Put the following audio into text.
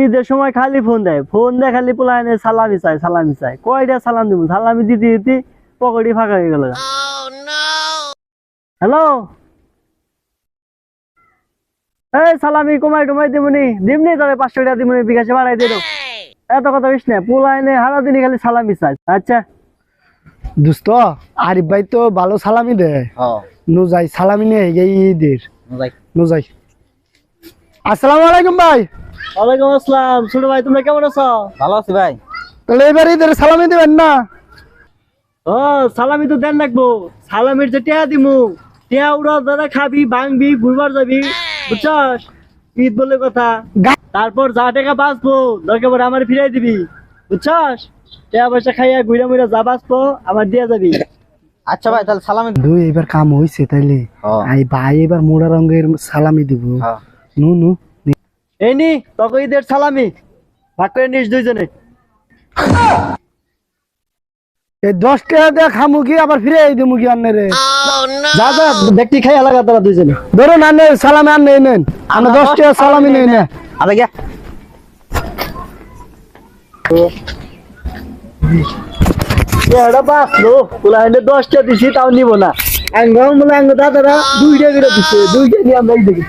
ঈদের সময় খালি ফোন দেয়। ফোন দেয় খালি পোলা এনে সালামি চাই সালামি চাই কয়টা সালাম দিব? সালামি দিতে দিতে পকেটই ফাঁকা হয়ে গেল। হ্যালো? এই সালামি কমাই টমাই দিমুনি। দিমনি তবে পাঁচশো টাকা দিমুনি বিকাশে বাড়াই দিল এত কথা বিশ না পোলা এনে হারা দিনই খালি সালামি চাই আচ্ছা। দোস্ত আরিফ ভাই তো ভালো সালামি দেয়। হ্যাঁ। নু যাই সালামি নিয়ে গিয়ে ঈদের। যাই নু আসসালামু আলাইকুম ভাই। ওয়ালাইকুম আসসালাম। ছোট ভাই তোমরা কেমন আছো? ভালো আছি ভাই। তাহলে এবার ঈদের সালামি দেবেন না? ও সালামি তো দেন রাখব সালামির যে টেয়া দিমু টেয়া উড়া দাদা খাবি ভাঙবি ঘুরবার যাবি বুঝছস? ঈদ বলে কথা। তারপর যা টাকা বাঁচবো দরকার পড়ে আমার ফিরাই দিবি বুঝছস? টাকা পয়সা খাইয়া ঘুরে মুড়ে যা বাঁচবো আমার দিয়া যাবি। আচ্ছা ভাই তাহলে সালামি দুই এবার কাম হয়েছে তাইলে। হ্যাঁ। আই ভাই এবার মোড়া রঙের সালামি দিব। হ্যাঁ নু নু এই নি তোকে ঈদের সালামি। ভাগ করে নিস দুইজনে। এই দশ টাকা দিয়ে খামু কি আবার ফিরে এই দিমু কি আন্নে রে। যা যা ব্যক্তি খাইয়া লাগা তোরা দুইজনে। ধরুন আন্নে সালামি আন্নে নেন। আমরা দশ টাকা সালামি নেই না। আরে এটা বাঁচলো হেনে দশটা দিছি তাও নিব না। আঙ্গ দাদারা দুইটা করে দিচ্ছে দুইটা নিয়ে আমরা দেখি